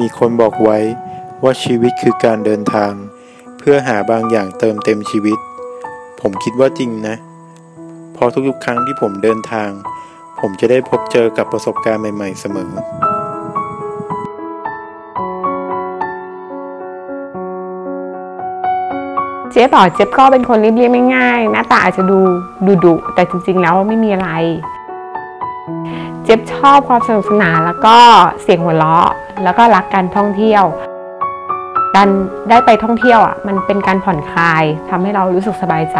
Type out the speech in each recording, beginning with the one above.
มีคนบอกไว้ว่าชีวิตคือการเดินทาง เพื่อหาบางอย่างเติมเต็มชีวิต ผมคิดว่าจริงนะพราะทุกๆครั้งที่ผมเดินทาง ผมจะได้พบเจอกับประสบการณ์ใหม่ ๆ เสมอเจ๊บอกเจ๊ก็เป็นคนเรียบๆง่ายๆหน้าตาอาจจะดูดุดุๆแต่จริงๆแล้วไม่มีอะไร เจ๊บชอบความสนุกสนานแล้วก็เสียงหัวเราะ แล้วก็รักการท่องเที่ยว การได้ไปท่องเที่ยวอะมันเป็นการผ่อนคลายทำให้เรารู้สึกสบายใจ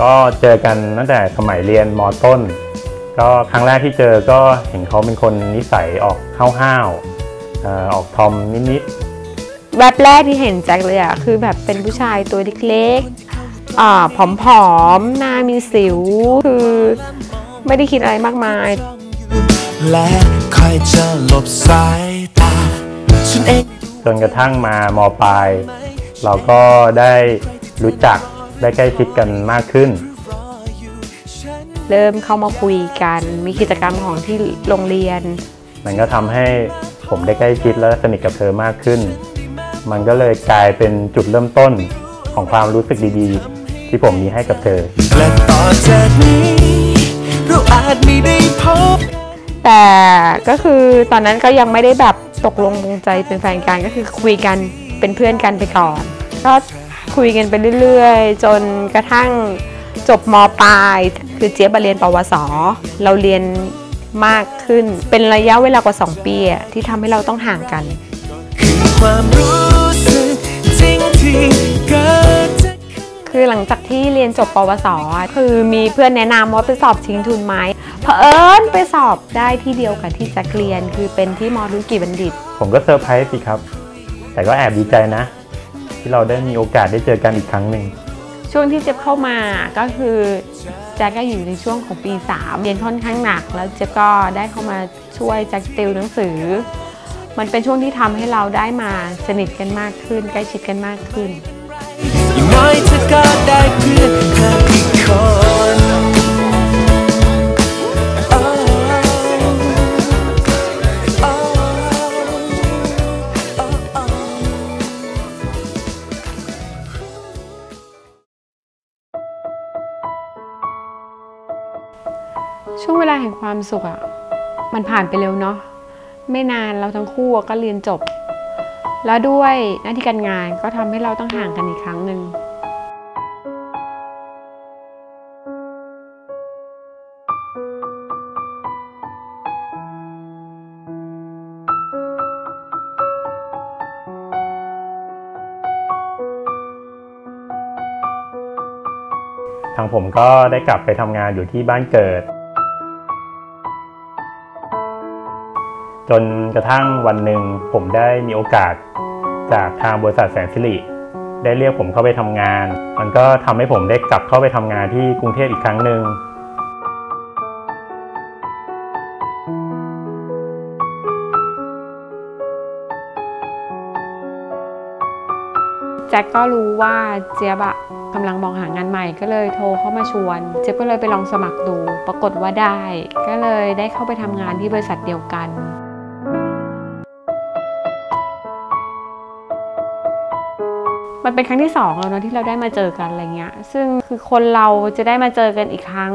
ก็เจอกันตั้งแต่สมัยเรียนมต้น ก็ครั้งแรกที่เจอก็เห็นเขาเป็นคนนิสัยออกห้าวๆเอ่อออกทอมนิดแวบแรกที่เห็นแจ็คเลยอะคือแบบเป็นผู้ชายตัวเล็กๆอ่าผอมๆ หน้ามีสิว คือไม่ได้คิดอะไรมากมาย และคอยจะหลบสายตาฉันเองๆ จนกระทั่งมามปลาย เราก็ได้รู้จักได้ใกล้ชิดกันมากขึ้น เริ่มเข้ามาคุยกัน มีกิจกรรมของที่โรงเรียน มันก็ทำให้ผมได้ใกล้ชิดและสนิทกับเธอมากขึ้น มันก็เลยกลายเป็นจุดเริ่มต้นของความรู้สึกดีๆ ที่ผมมีให้กับเธอ และต่อจากนี้เราอาจไม่ได้พบ แต่ก็คือตอนนั้นก็ยังไม่ได้แบบตกลงปรงใจเป็นแฟนกันก็คือคุยกันเป็นเพื่อนกันไปก่อน ก็คุยกันไปเรื่อยๆ จนกระทั่ง จบมปลาย คือเจี๊ยบเรียนปวส เราเรียนมากขึ้น เป็นระยะเวลากว่า 2 ปีที่ทำให้เราต้องห่างกันคือความรู้สึกจริงที่เกิดคือหลังจากที่เรียนจบปวส คือมีเพื่อนแนะนำว่าไปสอบชิงทุนไหมเผอิญไปสอบได้ที่เดียวกับที่แจ็คเรียน คือเป็นที่มอธุรกิจบัณฑิต ผมก็เซอร์ไพรส์สิครับ แต่ก็แอบดีใจนะ ที่เราได้มีโอกาสได้เจอกันอีกครั้งหนึ่ง ช่วงที่เจ็บเข้ามาก็คือแจ็คก็อยู่ในช่วงของปี 3 เรียนค่อนข้างหนัก แล้วเจ็บก็ได้เข้ามาช่วยแจ็คติวหนังสือ มันเป็นช่วงที่ทำให้เราได้มาสนิทกันมากขึ้น ใกล้ชิดกันมากขึ้นอย่างน้อยเธอก็ได้เพื่อนเธอ ช่วงเวลาแห่งความสุขอะมันผ่านไปเร็วเนาะไม่นานเราทั้งคู่ก็เรียนจบ แล้วด้วยหน้าที่การงานก็ทำให้เราต้องห่างกันอีกครั้งหนึ่งทางผมก็ได้กลับไปทำงานอยู่ที่บ้านเกิด จนกระทั่งวันหนึ่งผมได้มีโอกาสจากทางบริษัทแสนสิริได้เรียกผมเข้าไปทำงาน มันก็ทำให้ผมได้กลับเข้าไปทำงานที่กรุงเทพอีกครั้งหนึ่งแจ็คก็รู้ว่าเจี๊ยบอะกำลังมองหางานใหม่ก็เลยโทรเข้ามาชวน เจี๊ยบก็เลยไปลองสมัครดู ปรากฏว่าได้ ก็เลยได้เข้าไปทำงานที่บริษัทเดียวกัน มันเป็นครั้งที่สองแล้วเนอะที่เราได้มาเจอกันอะไรเงี้ย ซึ่งคือคนเราจะได้มาเจอกันอีกครั้ง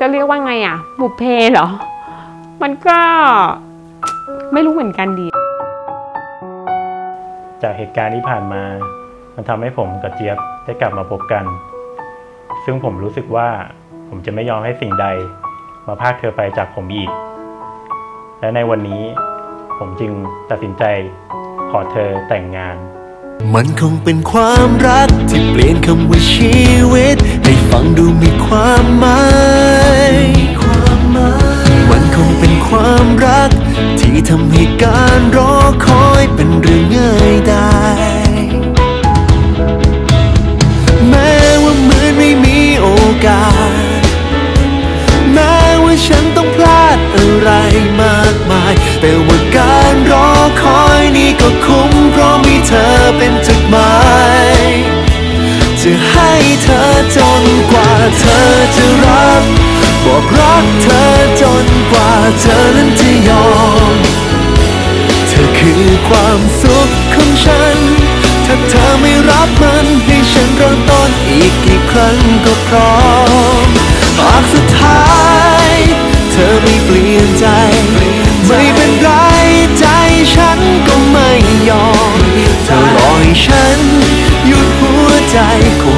จะเรียกว่าไงอะบุพเพเหรอ มันก็ไม่รู้เหมือนกันดี จากเหตุการณ์ที่ผ่านมา มันทำให้ผมกับเจี๊ยบได้กลับมาพบกัน ซึ่งผมรู้สึกว่าผมจะไม่ยอมให้สิ่งใด มาพากเธอไปจากผมอีก และในวันนี้ผมจึงตัดสินใจขอเธอแต่งงาน มันคงเป็นความรักที่เปลี่ยนคำว่าชีวิต ให้ฟังดูมีความหมายความหมายมันคงเป็นความรัก ที่ทำให้การรอคอยเป็นเรื่องง่ายได้ แม้ว่าเหมือนไม่มีโอกาส แม้ว่าฉันต้องพลาดอะไรมากมายแต่ว่า การรอคอยนี้ก็คุ้มเพราะมีเธอเป็นจุดหมายจะให้เธอจนกว่าเธอจะรับบอกรักเธอจนกว่าเธอนั้นจะยอม เธอคือความสุขของฉัน ถ้าเธอไม่รับมันให้ฉันเริ่มต้นอีกกี่ครั้งก็พร้อม ฉันหยุดหัวใจคง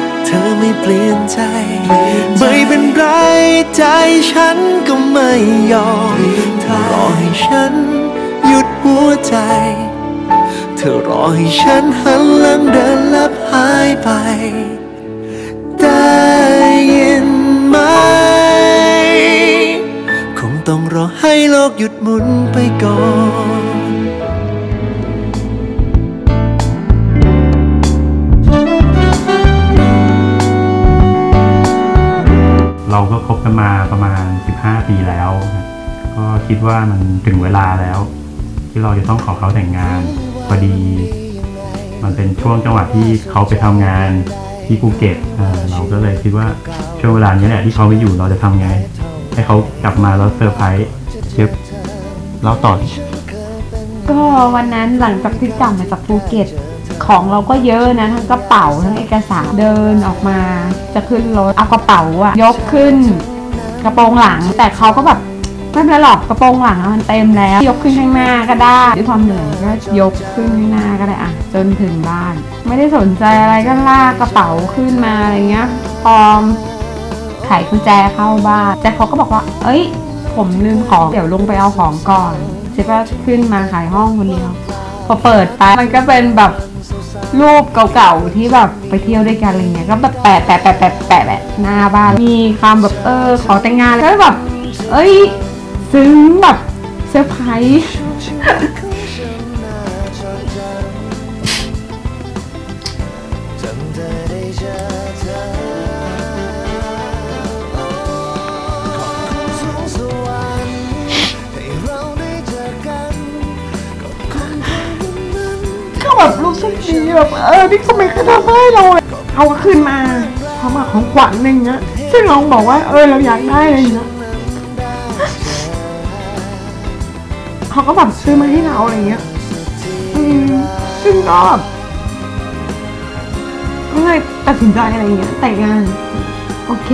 เธอไม่เปลี่ยนใจ ไม่เป็นไรใจฉันก็ไม่ยอมเธอรอให้ฉันหยุดหัวใจ เธอรอให้ฉันหันหลังเดินลับหายไป ได้ยินไหม คงต้องรอให้โลกหยุดหมุนไปก่อน เราก็คบกันมาประมาณ 15 ปีแล้ว ก็คิดว่ามันถึงเวลาแล้ว ที่เราจะต้องขอเขาแต่งงาน พอดี มันเป็นช่วงจังหวะที่เขาไปทำงานที่ภูเก็ตเเราก็เลยคิดว่าช่วงเวลานี้แหละที่เขาไม่อยู่เราจะทำไง ให้เขากลับมาแล้วเซอร์ไพรส์เชฟเล่าต่อก็วันนั้นหลังจากที่กลับมาจากภูเก็ต ของเราก็เยอะนะทั้งกระเป๋าทั้งเอกสารเดินออกมา จะขึ้นรถเอากระเป๋าอะยกขึ้น กระโปรงหลัง แต่เขาก็แบบไม่เป็นไรหรอกกระโปรงหลังอะมันเต็มแล้ว ยกขึ้นข้างหน้าก็ได้ด้วยความเหนื่อยก็ยกขึ้นข้างหน้าก็ได้อะจนถึงบ้าน ไม่ได้สนใจอะไรก็ลากกระเป๋าขึ้นมาอะไรเงี้ยพร้อมไขกุญแจเข้าบ้าน แต่เขาก็บอกว่า เอ้ย ผมลืมของเดี๋ยวลงไปเอาของก่อนเจ๊ก็ขึ้นมาขายห้องคนเดียวพอเปิดไปมันก็เป็นแบบ รูปเก่าๆที่แบบไปเที่ยวด้วยกันอะไรเงี้ยก็แบบแปะแปะแปะแปะแปะแปะหน้าบ้านมีความแบบเออขอแต่งงานแล้วก็แบบ เอ้ย ซึ้งแบบเซอร์ไพรส์ ก็แบบรู้สึกดีแบบเออที่เขาไม่เคยทำให้เราเลยเขาก็ขึ้นมาพร้อมกับของขวัญอะไรเงี้ยซึ่งเราบอกว่าเออเราอยากได้อะไรเงี้ยเขาก็แบบซื้อมาให้เราอะไรเงี้ยอืมซึ่งก็แบบก็เลยตัดสินใจอะไรเงี้ยแต่งงานโอเค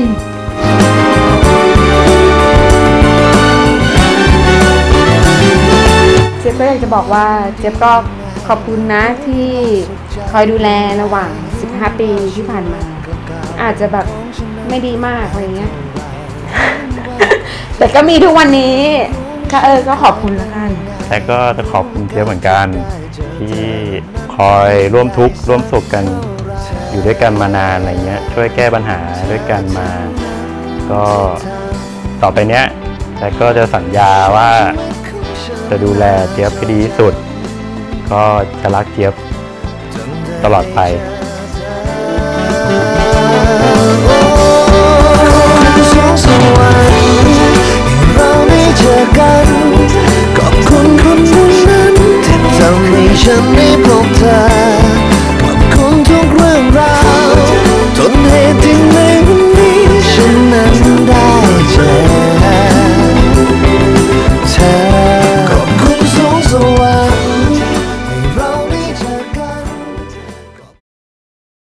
เจ๊ก็อยากจะบอกว่าเจ๊ก็ ขอบคุณนะที่คอยดูแลระหว่าง 15 ปีที่ผ่านมา อาจจะแบบไม่ดีมากอะไรเงี้ย แต่ก็มีทุกวันนี้ก็เออก็ขอบคุณแล้วกันแต่ก็จะขอบคุณเทียบเหมือนกัน ที่คอยร่วมทุกข์ร่วมสุขกันอยู่ด้วยกันมานานอะไรเงี้ย ช่วยแก้ปัญหาด้วยกันมา ก็ต่อไปเนี้ยแต่ก็จะสัญญาว่าจะดูแลเจี๊ยบให้ดีที่สุด ก็จะรักเจี๊ยบตลอดไปขอบคุณคนนั้นที่ทำให้ฉันได้พบเธอ